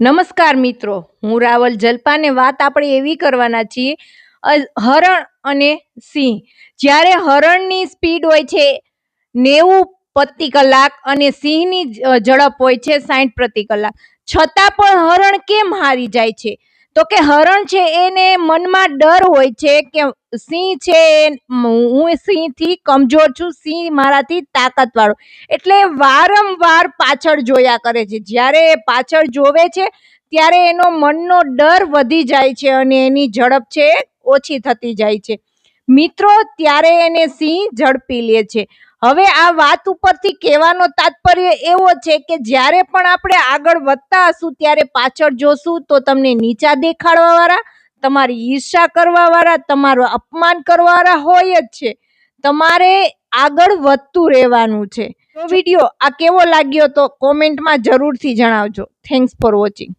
નમસ્કાર મિત્રો, હું રાવલ જલપાને વાત આપણે એવી કરવાના છીએ હરણ અને સિંહ. જ્યારે હરણની સ્પીડ હોય છે નેવું પ્રતિ કલાક અને સિંહની ઝડપ હોય છે સાઠ પ્રતિ કલાક. છતાં પણ હરણ કેમ હારી જાય છે? તો કે હરણ છે એને મનમાં ડર હોય છે કે સિંહ છે હું સિંહથી કમજોર છું, સિંહ મારાથી તાકાતવાળો. એટલે વારંવાર પાછળ જોયા કરે છે. જ્યારે એ પાછળ જોવે છે, ત્યારે એનો મનનો ડર વધી જાય છે અને એની ઝડપ છે ઓછી થતી જાય છે. મિત્રો, ત્યારે એને સિંહ ઝડપી લે છે. હવે આ વાત ઉપરથી કહેવાનો તાત્પર્ય એવો છે કે જ્યારે પણ આપણે આગળ વધતા હશું, ત્યારે પાછળ જોશું તો તમને નીચા દેખાડવાવાળા, તમારી ઈર્ષા કરવાવાળા, તમારું અપમાન કરવાવાળા હોય જ છે. તમારે આગળ વધતું રહેવાનું છે. વીડિયો આ કેવો લાગ્યો તો કોમેન્ટમાં જરૂરથી જણાવજો. Thanks for watching